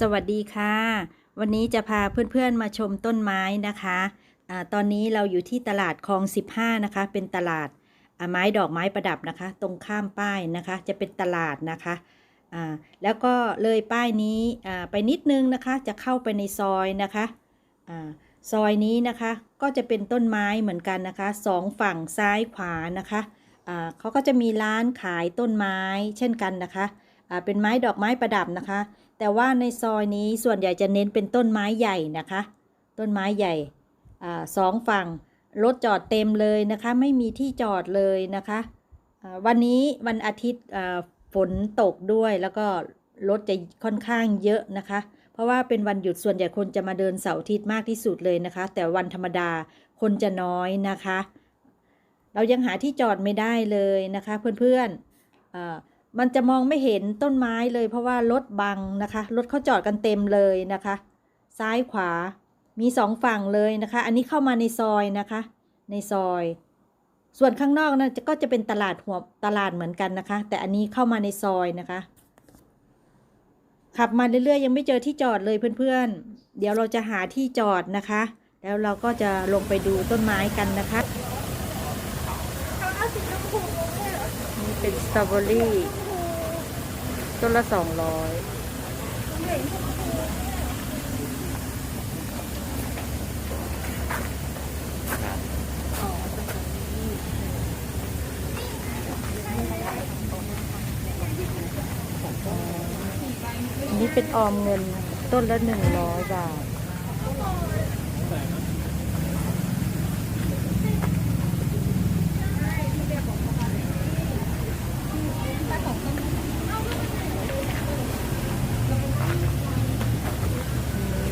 สวัสดีค่ะ วันนี้จะพาเพื่อนๆมาชมต้นไม้นะคะอาตอนนี้เราอยู่ที่ตลาดคลอง 15 นะคะ เป็นตลาดไม้ดอกไม้ประดับนะคะ ตรงข้ามป้ายนะคะ จะเป็นตลาดนะคะแล้วก็เลยป้ายนี้ไปนิดนึงนะคะ จะเข้าไปในซอยนะคะอาซอยนี้นะคะก็จะเป็นต้นไม้เหมือนกันนะคะสองฝั่งซ้ายขวานะคะเขาก็จะมีร้านขายต้นไม้เช่นกันนะคะเป็นไม้ดอกไม้ประดับนะคะ แต่ว่าในซอยนี้ส่วนใหญ่จะเน้นเป็นต้นไม้ใหญ่นะคะ ต้นไม้ใหญ่อสองฝั่งรถจอดเต็มเลยนะคะ ไม่มีที่จอดเลยนะคะวันนี้วันอาทิตย์ฝนตกด้วยแล้วก็รถจะค่อนข้างเยอะนะคะ เพราะว่าเป็นวันหยุดส่วนใหญ่คนจะมาเดินเสาร์อาทิตย์มากที่สุดเลยนะคะ แต่วันธรรมดาคนจะน้อยนะคะ เรายังหาที่จอดไม่ได้เลยนะคะ เพื่อนๆ มันจะมองไม่เห็นต้นไม้เลย เพราะว่ารถบังนะคะรถเขาจอดกันเต็มเลยนะคะ ซ้ายขวามีสองฝั่งเลยนะคะ อันนี้เข้ามาในซอยนะคะ ในซอย ส่วนข้างนอกนะก็จะเป็นตลาดหัวตลาดเหมือนกันนะคะ แต่อันนี้เข้ามาในซอยนะคะ ขับมาเรื่อยๆยังไม่เจอที่จอดเลยเพื่อนๆ เดี๋ยวเราจะหาที่จอดนะคะ แล้วเราก็จะลงไปดูต้นไม้กันนะคะนี่เป็นสตรอเบอรี่ ต้นละสองร้อยอันนี้เป็นออมเงินต้นละหนึ่งร้อยบาท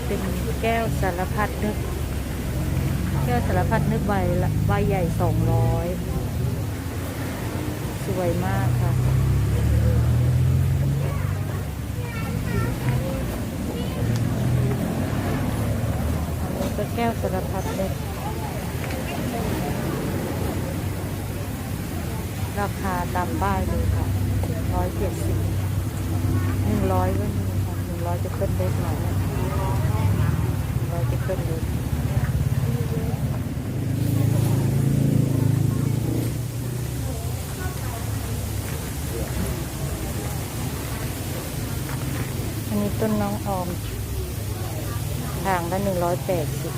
เป็นแก้วสารพัดนึก แก้วสารพัดนึกใบละใบใหญ่สองร้อยสวยมากค่ะก็แก้วสารพัดนึกราคาตามป้ายเลยค่ะร้อยเจ็ดสิบหนึ่งร้อยก็มีค่ะหนึ่งร้อยจะขึ้นเล็กหน่อย ร้อยจะขึ้นเล็กอันนี้ ต้นน้องออมทางละหนึ่งร้อยแปดสิบ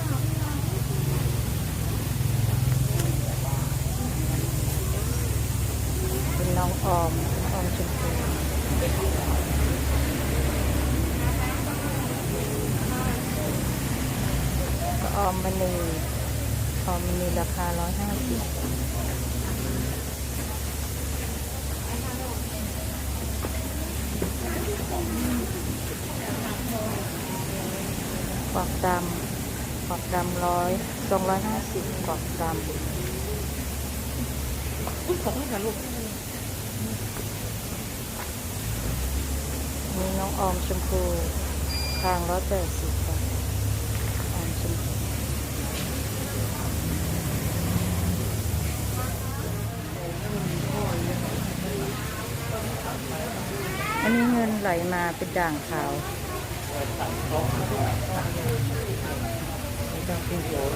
เป็นน้องออมออมชมพูก็ออมมันนีออมมันนีราคาร้อยห้าสิบ กวักดำกวักดำร้อยสองร้อยห้าสิบกวักดำขอโทษค่ะลูกมีน้องออมชมพูทางร้อยแปดสิบค่ะออมชมพูอันนี้เงินไหลมาเป็นด่างขาว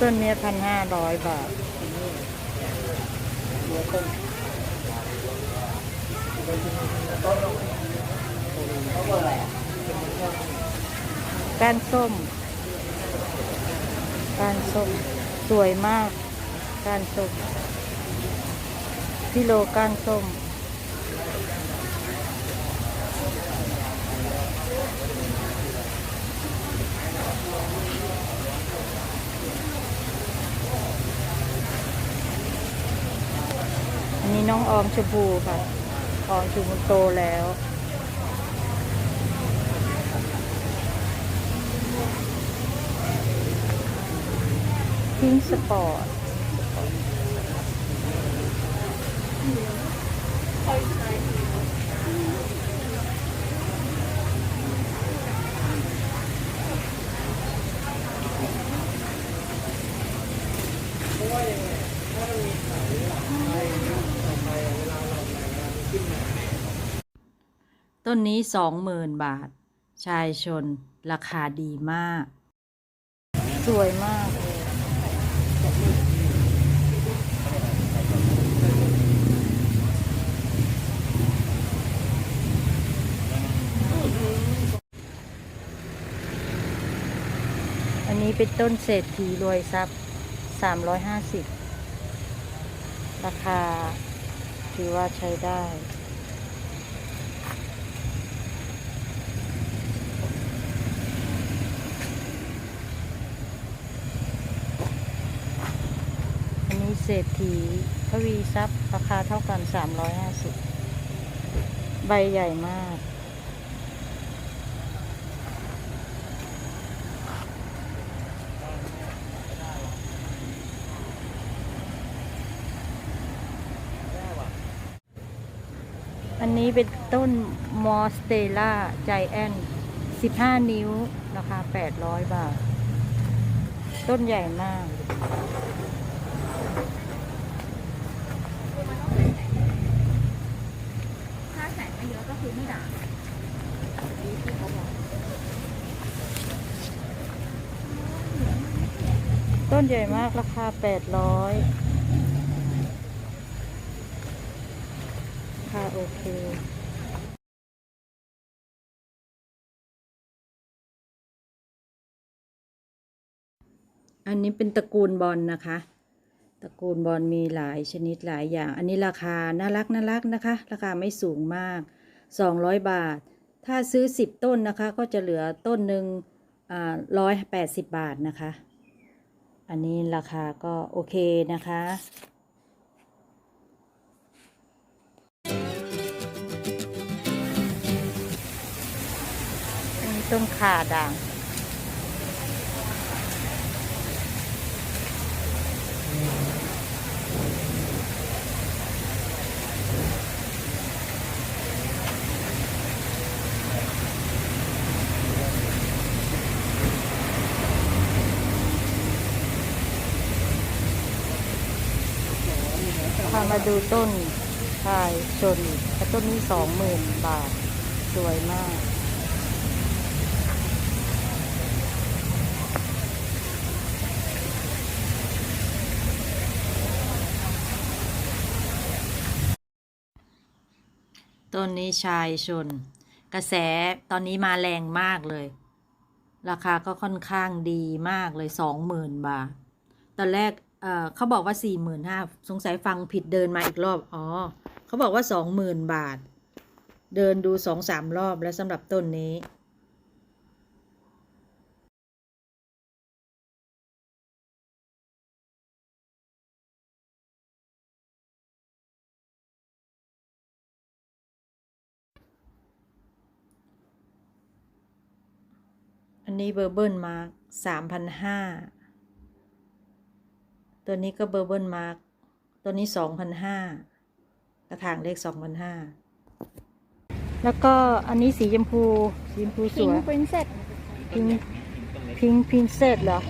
ต้นเนี้พันห้าร้อยบาทก้านส้มก้านส้ม สวยมากก้านส้มพี่โลก้านส้ม อั น้องออมชมพูค่ะ ออมชมพูโตแล้ว พิงสปอร์ต ต้นนี้สองหมื่นบาท ชายชน ราคาดีมาก สวยมากเลยอันนี้เป็นต้นเศรษฐีรวยทรัพย์สามร้อยห้าสิบราคาถือว่าใช้ได้ อันนี้เศรษฐีทวีทรัพย์ ราคาเท่ากัน350ใบใหญ่มาก อันนี้เป็นต้นมอสเตล่าใจแอน15นิ้ว ราคา800บาท ต้นใหญ่มาก ถ้าแสงไม่เยอะก็คือไม่ด่างดีที่เขาบอก ต้นใหญ่มากราคา800ค่ะโอเคอันนี้เป็นตระกูลบอลนะคะ ตระกูลบอลมีหลายชนิดหลายอย่าง อันนี้ราคาน่ารักน่ารักนะคะ ราคาไม่สูงมาก 200 บาท ถ้าซื้อ 10 ต้นนะคะ ก็จะเหลือต้นหนึ่งร้อยแปดสิบบาทนะคะ อันนี้ราคาก็โอเคนะคะต้นขาด่าง พา มาดูต้นชายชนต่ต้นนี้สองหมื่นบาท สวยมาก ต้นนี้ชายชน กระแสตอนนี้มาแรงมากเลย ราคาก็ค่อนข้างดีมากเลยสองหมื่นบาท ตอนแรก เออเขาบอกว่าสี่หมื่นห้าสงสัยฟังผิดเดินมาอีกรอบ อ๋อ เขาบอกว่าสองหมื่นบาท เดินดูสองสามรอบแล้วสำหรับต้นนี้อันนี้เบอร์เบิลมาสามพันห้า ตัวนี้ก็เบอร์เบิลมาร์ตัวนี้สองพันห้ากระถางเลขสองพันห้าแล้วก็อันนี้สีชมพูสีชมพูสพิงวยค์ปรินเซสพิงพิงพินเซตเหรอ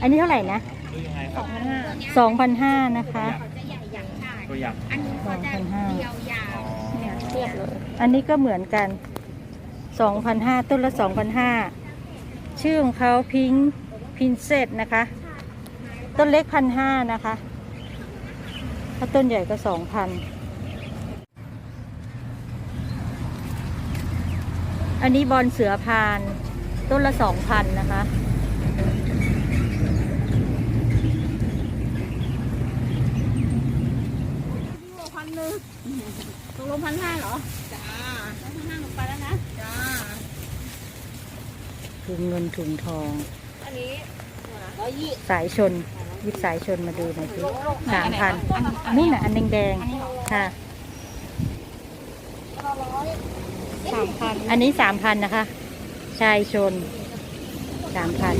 อันนี้เท่าไหร่นะสองพันห้าสองพันห้านะคะเขาจะใหญ่อย่างใหญ่ตัวอย่างอันนี้เขาจะ2,500ยาวๆเนี่ยเทียบเลยอันนี้ก็เหมือนกันสองพันห้าต้นละสองพันห้าชื่อของเขาพิงพินเซตนะคะ ต้นเล็กพันห้านะคะ ถ้าต้นใหญ่ก็สองพัน อันนี้บอลเสือพาน ต้นละสองพันนะคะ พันหนึ่งตกลงพันห้าเหรอ จ้าพันห้าหนูไปแล้วนะ จ้า ถุงเงินถุงทอง อันนี้ร้อยยี่ สายชนหยิบสายชนมาดูหน่อยสิสามพันนี่น่ะ อันแดงๆค่ะสามพันอันนี้สามพันนะคะ ชายชนสามพัน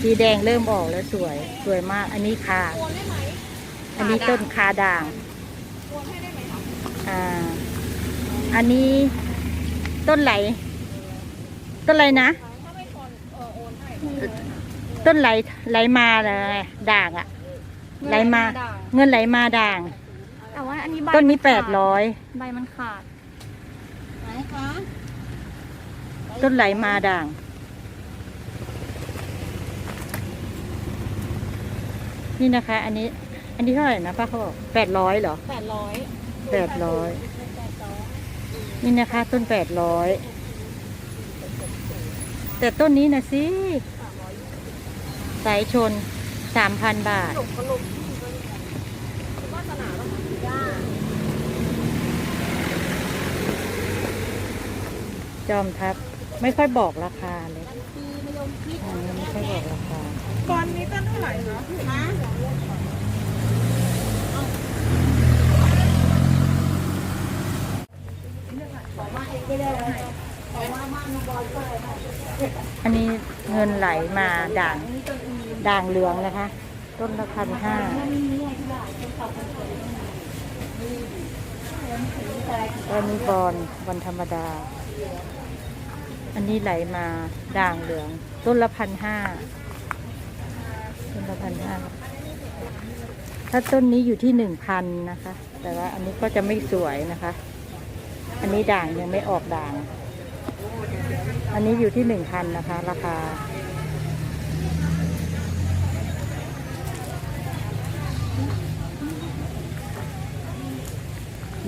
สีแดงเริ่มออกแล้วสวยสวยมาก อันนี้คาโอนได้ไหมอันนี้ต้นคาด่างโอนให้ได้ไหมคะอ่าอันนี้ต้นไหล ต้นอะไรนะ ถ้าไม่โอนเออโอนให้ ต้นไหลไหลมาเลยด่างอะไหลมาด่างเงินไหลมาด่าง แต่ว่าอันนี้ใบต้นนี้มัแปขาดร้อยใบมันขาดไหนคะต้นไหลมาด่าง นี่นะคะ อันนี้ อันนี้เท่าไหร่นะป้าเขาบอกแปดร้อยเหรอแปดร้อยแปดร้อยนี่นะคะ ต้นแปดร้อยแต่ต้นนี้นะสิ สายชนสามพันบาท ลงก็ลงที่ก็วาสนาต้องมีย่าจอมทับไม่ค่อยบอกราคาเลยปีมะยมพิษอันนี้ไม่ค่อยบอกราคา ตอนนี้ต้นเท่าไหร่คะฮะอันนี้เงินไหลมาด่าง ด่างเหลืองนะคะ ต้นละพันห้าอันนี้บอลบอลธรรมดา อันนี้ไหลมาด่างเหลือง ต้นละพันห้าต้นละพันห้าถ้าต้นนี้อยู่ที่หนึ่งพันนะคะ แต่ว่าอันนี้ก็จะไม่สวยนะคะ อันนี้ด่างยังไม่ออกด่าง อันนี้อยู่ที่หนึ่งพันนะคะ ราคา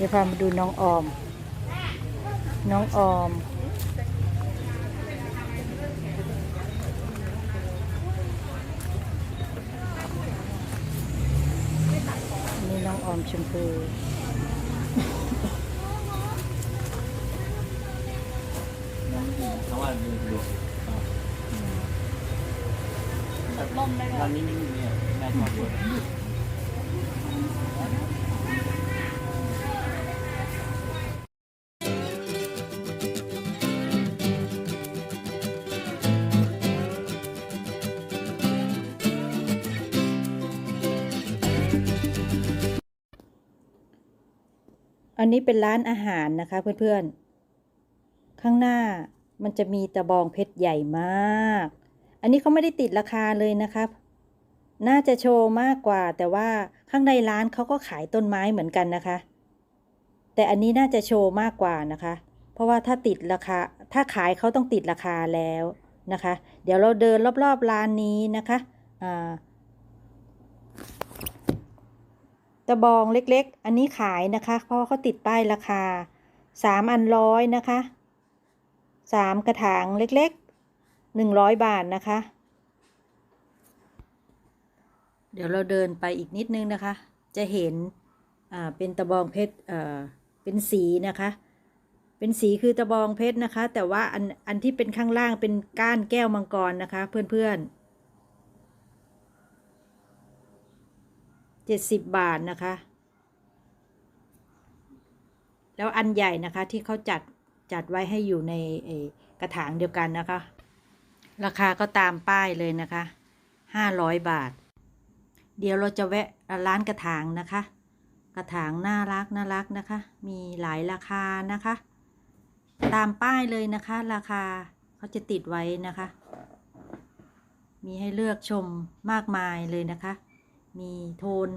ดี๋ยวพามาดูน้องออม น้องออม นี่น้องออมชมพูเขาว่าดูดูลมได้เลยตอนนี้นี่เนี่ยแม่ชอบด้วย อันนี้เป็นร้านอาหารนะคะเพื่อนๆ ข้างหน้ามันจะมีตะบองเพชรใหญ่มาก อันนี้เขาไม่ได้ติดราคาเลยนะครับ น่าจะโชว์มากกว่า แต่ว่าข้างในร้านเขาก็ขายต้นไม้เหมือนกันนะคะ แต่อันนี้น่าจะโชว์มากกว่านะคะ เพราะว่าถ้าติดราคา ถ้าขายเขาต้องติดราคาแล้วนะคะ เดี๋ยวเราเดินรอบๆร้านนี้นะคะ อ่า ตะบองเล็กๆ อันนี้ขายนะคะ เพราะว่าเขาติดป้ายราคาสามอันร้อยนะคะสามกระถางเล็กๆหนึ่งร้อยบาทนะคะ เดี๋ยวเราเดินไปอีกนิดนึงนะคะ จะเห็นอ่าเป็นตะบองเพชรเอ่อเป็นสีนะคะ เป็นสีคือตะบองเพชรนะคะ แต่ว่าอันอันที่เป็นข้างล่างเป็นก้านแก้วมังกรนะคะ เพื่อนๆ เจ็ดสิบบาทนะคะ แล้วอันใหญ่นะคะที่เขาจัดจัดไว้ให้อยู่ในกระถางเดียวกันนะคะ ราคาก็ตามป้ายเลยนะคะห้าร้อยบาท เดี๋ยวเราจะแวะร้านกระถางนะคะ กระถางน่ารักน่ารักนะคะ มีหลายราคานะคะ ตามป้ายเลยนะคะ ราคาเขาจะติดไว้นะคะ มีให้เลือกชมมากมายเลยนะคะ มีโทน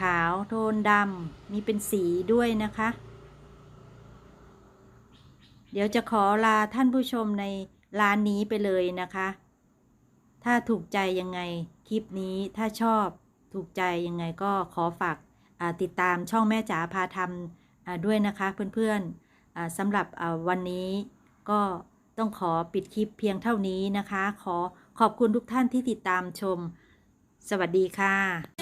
ขาวโทนดำมีเป็นสีด้วยนะคะ เดี๋ยวจะขอลาท่านผู้ชมในร้านนี้ไปเลยนะคะ ถ้าถูกใจยังไงคลิปนี้ถ้าชอบถูกใจยังไงก็ขอฝากติดตามช่องแม่จ๋าพาทำด้วยนะคะเพื่อนๆอ่าสำหรับวันนี้ก็ต้องขอปิดคลิปเพียงเท่านี้นะคะ ขอขอบคุณทุกท่านที่ติดตามชม สวัสดีค่ะ